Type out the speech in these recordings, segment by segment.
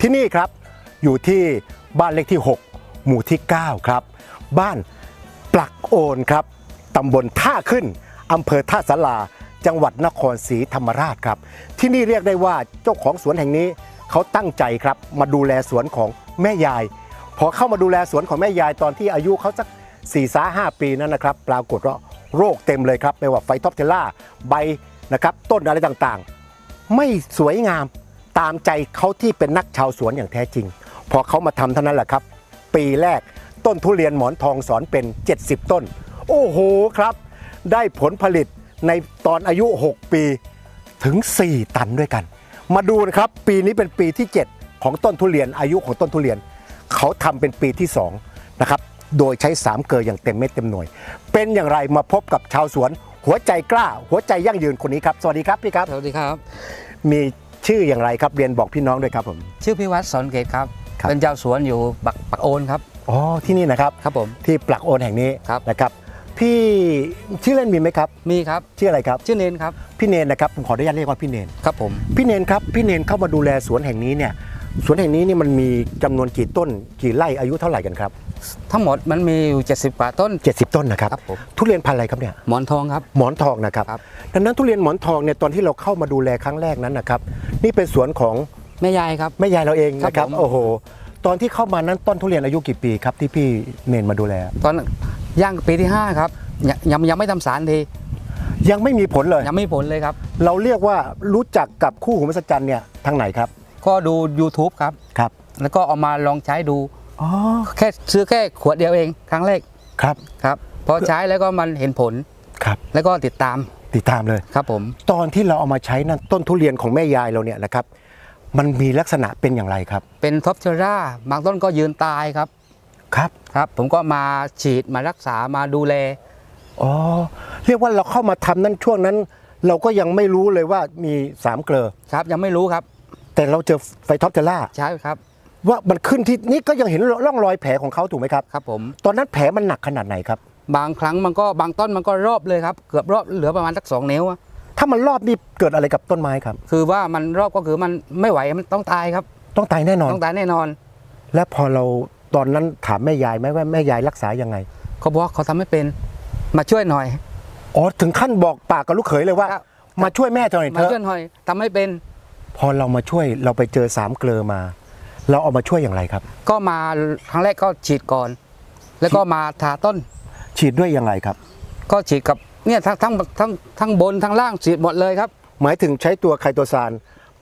ที่นี่ครับอยู่ที่บ้านเลขที่ 6 หมู่ที่ 9 ครับ บ้านปลักโอนครับตำบลท่าขึ้นอำเภอท่าสาราจังหวัดนครศรีธรรมราชครับ ที่นี่เรียกได้ว่าเจ้าของสวนแห่งนี้เขาตั้งใจครับ มาดูแลสวนของแม่ยาย พอเข้ามาดูแลสวนของแม่ยายตอนที่อายุเขาสัก4ี่สาหปีนั้นนะครับ ปรากฏว่าโรคเต็มเลยครับไม่ว่าไฟท็อปเทลล่าใบนะครับต้นอะไรต่างๆ ไม่สวยงาม ตามใจเขาที่เป็นนักชาวสวนอย่างแท้จริง พอเขามาทำเท่านั้นแหละครับ ปีแรกต้นทุเรียนหมอนทองสอนเป็น 70 ต้น โอ้โหครับ ได้ผลผลิตในตอนอายุ 6 ปีถึง 4 ตันด้วยกัน มาดูนะครับปีนี้เป็นปีที่ 7 ของต้นทุเรียนอายุของต้นทุเรียน เขาทำเป็นปีที่2นะครับโดยใช้ 3 เกลืออย่างเต็มเม็ดเต็มหน่วย เป็นอย่างไรมาพบกับชาวสวน หัวใจกล้า หัวใจยั่งยืนคนนี้ครับ สวัสดีครับพี่ครับ สวัสดีครับ มี ชื่ออย่างไรครับเรียนบอกพี่น้องด้วยครับผม ชื่อพิวัตรสอนเกตครับ ครับ เป็นเจ้าสวนอยู่ปักปักโอนครับ อ๋อที่นี่นะครับครับผม ที่ปลักโอนแห่งนี้ครับ นะครับ พี่ชื่อเล่นมีไหมครับมีครับ ชื่ออะไรครับชื่อเนนครับ พี่เนนนะครับผมขออนุญาตเรียกว่าพี่เนน ครับผม พี่เนนครับพี่เนนเข้ามาดูแลสวนแห่งนี้เนี่ยสวนแห่งนี้นี่มันมีจำนวนกี่ต้นกี่ไร่อายุเท่าไหร่กันครับ ทั้งหมดมันมีอยู่ 70 กว่าต้น 70 ต้นนะครับ ครับผม ทุเรียนพันธุ์อะไรครับเนี่ย หมอนทองครับ หมอนทองนะครับ ครับ ดังนั้นทุเรียนหมอนทองเนี่ยตอนที่เราเข้ามาดูแลครั้งแรกนั้นนะครับ นี่เป็นสวนของแม่ยายครับ แม่ยายเราเองนะครับ ครับผม โอ้โห ตอนที่เข้ามานั้นต้นทุเรียนอายุกี่ปีครับที่พี่เนนมาดูแล ตอนย่างปีที่ 5 ครับ ยังยังยังไม่ทำสารทียังไม่มีผลเลย ยังไม่มีผลเลยครับ เราเรียกว่ารู้จักกับคู่หูมหัศจรรย์เนี่ยทางไหนครับ ก็ดู YouTube ครับ ครับ แล้วก็เอามาลองใช้ดู อ๋อแค่ซื้อแค่ขวดเดียวเองครั้งแรกครับครับพอใช้แล้วก็มันเห็นผลครับ แล้วก็ติดตามติดตามเลยครับผม ตอนที่เราเอามาใช้นั่นต้นทุเรียนของแม่ยายเราเนี่ยนะครับ มันมีลักษณะเป็นอย่างไรครับ เป็นท็อปเชอร่าบางต้นก็ยืนตายครับครับครับ ผมก็มาฉีดมารักษามาดูแลอ๋อเรียกว่าเราเข้ามาทำนั่นช่วงนั้น เราก็ยังไม่รู้เลยว่ามีสามเกลอครับยังไม่รู้ครับ แต่เราเจอไฟท็อปเทลล่าใช่ครับ ว่ามันขึ้นที่นี่ก็ยังเห็นร่องรอยแผลของเขาถูกไหมครับครับผมตอนนั้นแผลมันหนักขนาดไหนครับ บางครั้งมันก็บางต้นมันก็รอบเลยครับเกือบรอบเหลือประมาณสักสองนิ้วอะถ้ามันรอบนี่เกิดอะไรกับต้นไม้ครับ คือว่ามันรอบก็คือมันไม่ไหวมันต้องตายครับ ต้องตายแน่นอน ต้องตายแน่นอน และพอเราตอนนั้นถามแม่ยายไหมว่าแม่ยายรักษายังไงเขาบอกว่าเขาทำไม่เป็นมาช่วยหน่อยอ๋อถึงขั้นบอกปากกับลูกเขยเลยว่าครับมาช่วยแม่หน่อยมาเถอะช่วยหน่อยทำไม่เป็น พอเรามาช่วยเราไปเจอสามเกลอมา เราเอามาช่วยอย่างไรครับ ก็มาครั้งแรกก็ฉีดก่อน แล้วก็มาทาต้น ฉีดด้วยอย่างไรครับ ก็ฉีดกับเนี่ยทั้งทั้งทั้งทั้งบนทั้งล่างฉีดหมดเลยครับ หมายถึงใช้ตัวไคโตซาน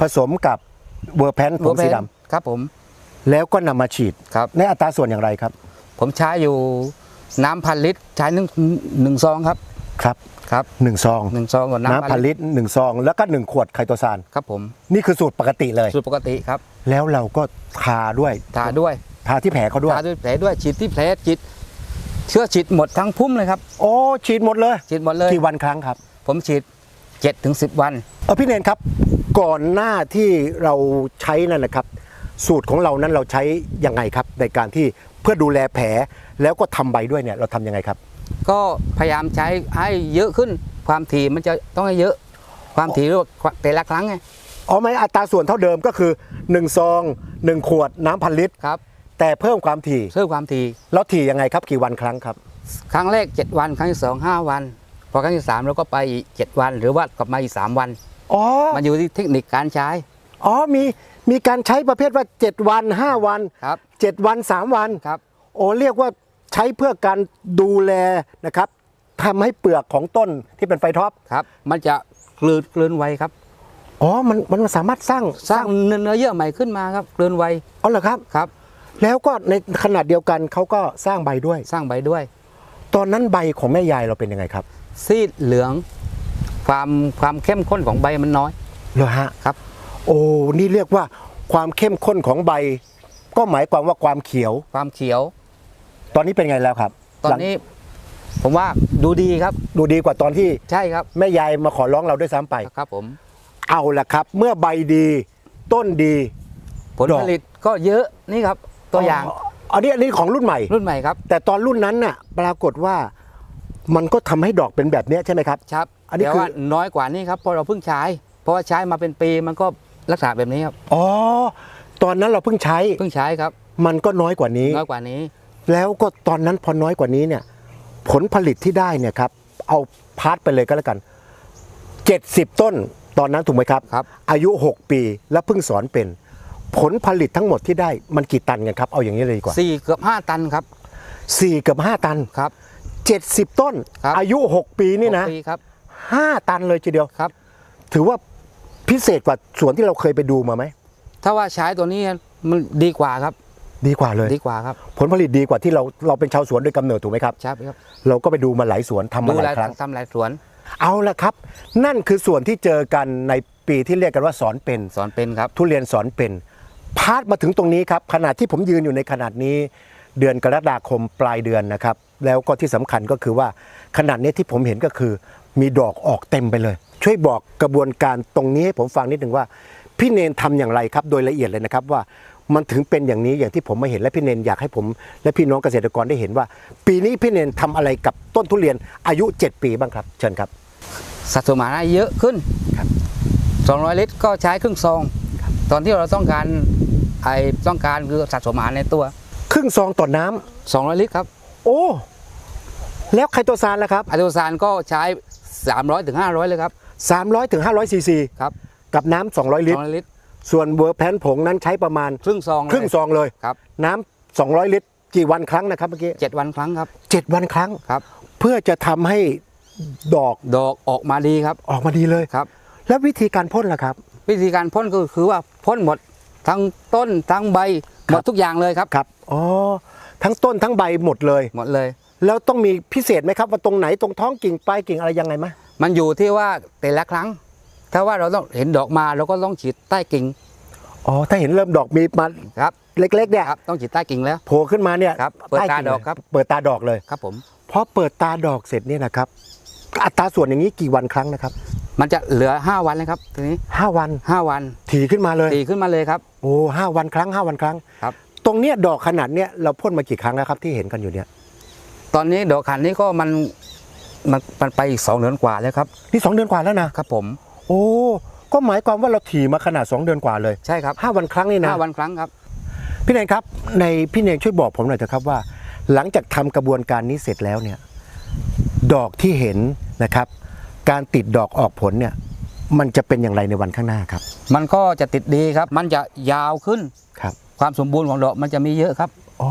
ผสมกับเวอร์แพนผงสีดำครับผม แล้วก็นำมาฉีดครับในอัตราส่วนอย่างไรครับ ผมใช้อยู่น้ำพันลิตรใช้หนึ่งหนึ่งซองครับ ครับครับหนึ่งซองหนึ่งซองกับน้ำน้ำพันลิตรหนึ่งซองแล้วก็หนึ่งขวดไคโตซานครับผมนี่คือสูตรปกติเลย สูตรปกติครับ แล้วเราก็ทาด้วยทาด้วยทาที่แผลเขาด้วยทาด้วยแผลด้วยฉีดที่แผลฉีดเชื้อฉีดหมดทั้งพุ่มเลยครับโอ้ฉีดหมดเลยฉีดหมดเลยกี่วันครั้งครับ ผมฉีด7จ็ถึงสิวันเออพี่เนนครับ ก่อนหน้าที่เราใช้นั่นนะครับ สูตรของเรานั้นเราใช้ยังไงครับ ในการที่เพื่อดูแลแผลแล้วก็ทำใบด้วยเนี่ยเราทำยังไงครับ ก็พยายามใช้ให้เยอะขึ้น ความถี่มันจะต้องให้เยอะ ความถี่แต่ละครั้งไงอ๋อไม่อัตราส่วนเท่าเดิมก็คือ1ซอง1ขวดน้ำพันลิตรครับ แต่เพิ่มความถี่เพิ่มความถี่แล้วถี่ยังไงครับกี่วันครั้งครับ ครั้งแรก 7 วันครั้งที่สองห้าวัน พอครั้งที่สามเราก็ไปอีก7วัน หรือว่ากลับมาอีก3วันอ๋อมันอยู่ที่เทคนิคการใช้อ๋อมีมีการใช้ประเภทว่า 7 วัน 5 วันครับ7วัน 3 วันครับโอ้เรียกว่า ใช้เพื่อการดูแลนะครับทำให้เปลือกของต้นที่เป็นไฟท็อปครับ มันจะกลืนกลืนไวครับอ๋อมันมันสามารถสร้างสร้างเนื้อเยื่อใหม่ขึ้นมาครับกลืนไวอ๋อเหรอครับครับ แล้วก็ในขนาดเดียวกันเขาก็สร้างใบด้วยสร้างใบด้วย ตอนนั้นใบของแม่ยายเราเป็นยังไงครับ ซีดเหลืองความความเข้มข้นของใบมันน้อยเหรอฮะครับ โอ้นี่เรียกว่าความเข้มข้นของใบ ก็หมายความว่าความเขียว ความเขียว ตอนนี้เป็นไงแล้วครับตอนนี้ ผมว่าดูดีครับหลังดูดีกว่าตอนที่ใช่ครับแม่ยายมาขอร้องเราด้วยซ้ำไปครับ ผม เอาละครับ เมื่อใบดีต้นดี ผลดอกผลิตก็เยอะนี่ครับ ตัวอย่างอันนี้อันนี้ของรุ่นใหม่ รุ่นใหม่ครับ แต่ตอนรุ่นนั้นน่ะ ปรากฏว่ามันก็ทำให้ดอกเป็นแบบเนี้ยใช่ไหมครับครับ อันนี้แต่คือว่าน้อยกว่านี้ครับเพราะเราเพิ่งใช้ เพราะว่าใช้มาเป็นปีมันก็ลักษณะแบบนี้ครับอ๋อตอนนั้นเราเพิ่งใช้เพิ่งใช้ครับ มันก็น้อยกว่านี้ น้อยกว่านี้ แล้วก็ตอนนั้นพอน้อยกว่านี้เนี่ยผลผลิตที่ได้เนี่ยครับเอาพาร์ทไปเลยก็แล้วกัน 70 ต้นตอนนั้นถูกไหมครับ ครับ อายุ 6 ปีแล้วเพิ่งสอนเป็น ผลผลิตทั้งหมดที่ได้มันกี่ตันกันครับเอาอย่างนี้เลยดีกว่าสี่เกือบห้าตันครับ4เกือบ5ตัน ครับ 70 ต้น ครับ อายุ 6 ปีนี่นะหกปีครับ5ตันเลยทีเดียว ครับ ถือว่าพิเศษกว่าสวนที่เราเคยไปดูมาไหมถ้าว่าใช้ตัวนี้มันดีกว่าครับ ดีกว่าเลย ดีกว่าครับ ผลผลิตดีกว่าที่เราเราเป็นชาวสวนโดยกำเนิดถูกไหมครับใช่ครับ เราก็ไปดูมาหลายสวนทำมาดูหแลลายครั้งทำหลายสวน เอาละครับ นั่นคือส่วนที่เจอกันในปีที่เรียกกันว่าสอนเป็นสอนเป็นครับ ทุเรียนสอนเป็นพาดมาถึงตรงนี้ครับขนาดที่ผมยืนอยู่ในขนาดนี้ เดือนกรกฎาคมปลายเดือนนะครับ แล้วก็ที่สำคัญก็คือว่าขนาดนี้ที่ผมเห็นก็คือ มีดอกออกเต็มไปเลย ช่วยบอกกระบวนการตรงนี้ให้ผมฟังนิดหนึ่งว่าพี่เนนทำอย่างไรครับ โดยละเอียดเลยนะครับว่า มันถึงเป็นอย่างนี้อย่างที่ผมมาเห็นและพี่เนนอยากให้ผม และพี่น้องเกษตรกรได้เห็นว่า ปีนี้พี่เนนทำอะไรกับต้นทุเรียนอายุ 7 ปีบ้างครับ เชิญครับสัดส่วนอาหารเยอะขึ้นครับ200 ลิตรก็ใช้ครึ่งซอง ตอนที่เราต้องการไอต้องการคือสัดส่วนอาหารในตัว ครึ่งซองต่อน้ำ200 ลิตรครับ โอ้ แล้วไคโตซานล่ะครับอะโดซานก็ใช้ 300ถึง500 เลยครับ300ถึง500ซีซีครับกับน้ำ200 ลิตร200ลิตร ส่วนเวอร์แพนผงนั้นใช้ประมาณครึ่งซองเลยครึ่งซองเลยครับ น้ำ200 ลิตรกี่วันครั้งนะครับเมื่อกี้เจ็ดวันครั้งครับเจ็ดวันครั้งครับ เพื่อจะทำให้ดอกดอกออกมาดีครับ ออกมาดีเลยครับ แล้ววิธีการพ่นล่ะครับ วิธีการพ่นก็คือว่าพ่นหมดทั้งต้นทั้งใบหมดทุกอย่างเลยครับครับอ๋อทั้งต้นทั้งใบหมดเลยหมดเลย แล้วต้องมีพิเศษไหมครับว่าตรงไหนตรงท้องกิ่งปลายกิ่งอะไรยังไงไหมมันอยู่ที่ว่าแต่ละครั้ง ถ้าว่าเราต้องเห็นดอกมาเราก็ต้องฉีดใต้กิ่งอ๋อถ้าเห็นเริ่มดอกมีมาครับเล็กๆเนี่ยครับต้องฉีดใต้กิ่งแล้วโผล่ขึ้นมาเนี่ยครับเปิดใกิ่งตาดอกครับเปิดตาดอกเลยครับผมพอเปิดตาดอกเสร็จเนี่ยนะครับ อัตราส่วนอย่างนี้กี่วันครั้งนะครับ มันจะเหลือ 5 วันเลยครับทีนี้ห้าวัน 5 วันถี่ขึ้นมาเลยตีขึ้นมาเลยครับโอ้ห้าวันครั้งห้าวันครั้งครับ ตรงเนี้ยดอกขนาดเนี้ยเราพ่นมากี่ครั้งแล้วครับที่เห็นกันอยู่เนี่ย ตอนนี้ดอกขันนี้ก็มันมันมันไปอีกสองเดือนกว่าแล้วครับนี่สองเดือนกว่าแล้วนะครับผม โอ้ก็หมายความว่าเราถี่มาขนาด 2 เดือนกว่าเลยใช่ครับห้าวันครั้งนี่นะห้าวันครั้งครับพี่เนยครับในพี่เนยช่วยบอกผมหน่อยเถอะครับว่า หลังจากทำกระบวนการนี้เสร็จแล้วเนี่ยดอกที่เห็นนะครับ การติดดอกออกผลเนี่ยมันจะเป็นอย่างไรในวันข้างหน้าครับ มันก็จะติดดีครับ มันจะยาวขึ้นครับ ความสมบูรณ์ของดอกมันจะมีเยอะครับอ๋อ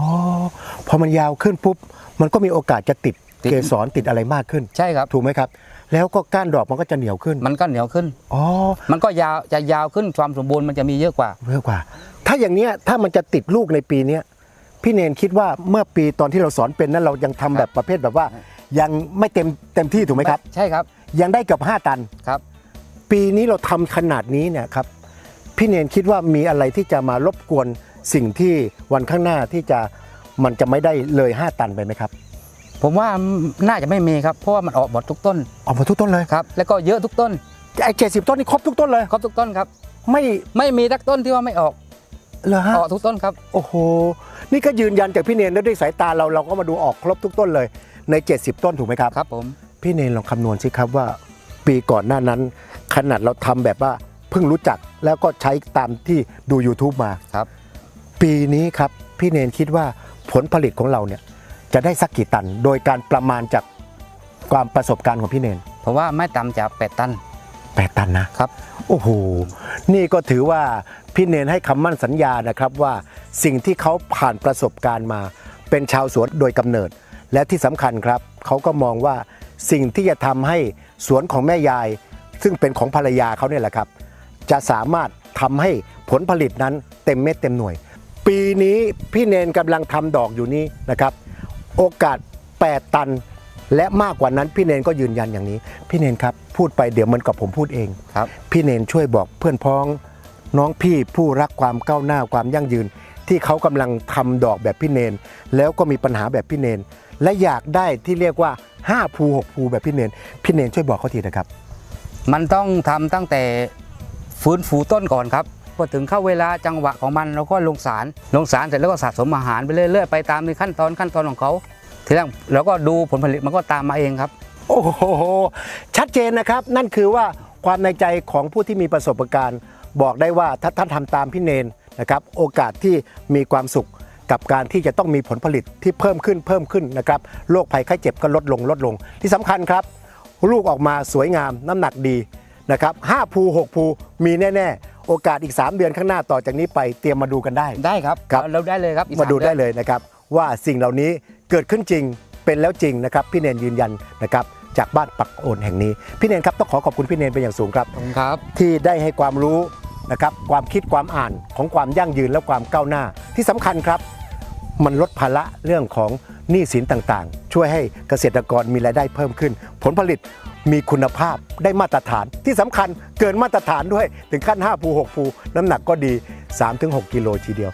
พอมันยาวขึ้นปุ๊บมันก็มีโอกาสจะติดติดเกสรติดอะไรมากขึ้น ใช่ครับ ถูกไหมครับ แล้วก็ก้านดอกมันก็จะเหนียวขึ้น มันก็เหนียวขึ้น อ๋อ มันก็ยาวจะยาวขึ้นความสมบูรณ์มันจะมีเยอะกว่า เยอะกว่า ถ้าอย่างเนี้ยถ้ามันจะติดลูกในปีเนี้ยพี่เนนคิดว่าเมื่อปีตอนที่เราสอนเป็นนั้นเรายังทำแบบประเภทแบบว่า ยังไม่เต็มเต็มที่ถูกไหมครับ ใช่ครับ ยังได้เกือบ5ตันครับ ปีนี้เราทำขนาดนี้เนี่ยครับพี่เนนคิดว่ามีอะไรที่จะมารบกวนสิ่งที่วันข้างหน้าที่จะมันจะไม่ได้เลย 5 ตันไปไหมครับ ผมว่าน่าจะไม่มีครับเพราะว่ามันออกหมดทุกต้นออกมาทุกต้นเลยครับแล้วก็เยอะทุกต้นไอ้เจ็ดสิบต้นนี่ครบทุกต้นเลยครบทุกต้นครับ ไม่ไม่มีสักต้นที่ว่าไม่ออกเหรอฮะออกทุกต้นครับโอ้โหนี่ก็ยืนยันจากพี่เนนแล้วด้วยสายตาเราเราก็มาดูออกครบทุกต้นเลยใน 70 ต้นถูกไหมครับครับผมพี่เนนลองคำนวณสิครับว่า ปีก่อนหน้านั้น ขนาดเราทำแบบว่าเพิ่งรู้จักแล้วก็ใช้ตามที่ดู YouTube มาครับ ปีนี้ครับพี่เนนคิดว่าผลผลิตของเราเนี่ย จะได้สักกี่ตัน โดยการประมาณจากความประสบการณ์ของพี่เนนเพราะว่าไม่ต่ำจากแปดตัน 8 ตันนะครับ โอ้โห นี่ก็ถือว่าพี่เนนให้คำมั่นสัญญานะครับว่าสิ่งที่เขาผ่านประสบการณ์มา เป็นชาวสวนโดยกำเนิด และที่สำคัญครับ เขาก็มองว่าสิ่งที่จะทำให้สวนของแม่ยาย ซึ่งเป็นของภรรยาเขาเนี่ยแหละครับ จะสามารถทำให้ผลผลิตนั้นเต็มเม็ดเต็มหน่วย ปีนี้พี่เนนกำลังทำดอกอยู่นี้นะครับ โอกาส 8 ตัน และมากกว่านั้นพี่เนนก็ยืนยันอย่างนี้ พี่เนนครับพูดไปเดี๋ยวเหมันกับผมพูดเองครับ พี่เนนช่วยบอกเพื่อนพ้อง น้องพี่ผู้รักความก้าวหน้าความยั่งยืน ที่เขากำลังทำดอกแบบพี่เนน แล้วก็มีปัญหาแบบพี่เนน และอยากได้ที่เรียกว่า5ภู6ภูแบบพี่เนนพี่เนนช่วยบอกเขาทีนะครับ มันต้องทำตั้งแต่ฟื้นฟูต้นก่อนครับ พอถึงเข้าเวลาจังหวะของมันเราก็ลงสารลงสารเสร็จแล้วก็สะสมอาหารไปเรื่อยๆไปตามในขั้นตอนขั้นตอนของเขาทีแรกเราก็ดูผลผลิตมันก็ตามมาเองครับ โอ้โหชัดเจนนะครับ นั่นคือว่าความในใจของผู้ที่มีประสบการณ์ บอกได้ว่าถ้าท่านทำตามพี่เนนนะครับ โอกาสที่มีความสุขกับการที่จะต้องมีผลผลิตที่เพิ่มขึ้นเพิ่มขึ้นนะครับโรคภัยไข้เจ็บก็ลดลงลดลง ที่สำคัญครับ ลูกออกมาสวยงามน้ำหนักดีนะครับห้าภูหกภูมีแน่ ๆ โอกาสอีก 3 เดือนข้างหน้าต่อจากนี้ไปเตรียมมาดูกันได้ ได้ครับครับ เราได้เลยครับอีกมาดูสได้อนเลยนะครับ ว่าสิ่งเหล่านี้เกิดขึ้นจริงเป็นแล้วจริงนะครับ พี่เนนยืนยันนะครับจากบ้านปักโอนแห่งนี้ พี่เนนครับต้องขอขอบคุณพี่เนนเป็นอย่างสูงครับ ขอบคุณครับ ที่ได้ให้ความรู้นะครับความคิดความอ่านของความยั่งยืนและความก้าวหน้า ที่สำคัญครับ มันลดภาระเรื่องของหนี้สินต่างๆ ช่วยให้เกษตรกรมีรายได้เพิ่มขึ้น ผลผลิต มีคุณภาพได้มาตรฐานที่สำคัญเกินมาตรฐานด้วยถึงขั้น5ภู6ภูน้ำหนักก็ดี 3-6 กิโลทีเดียว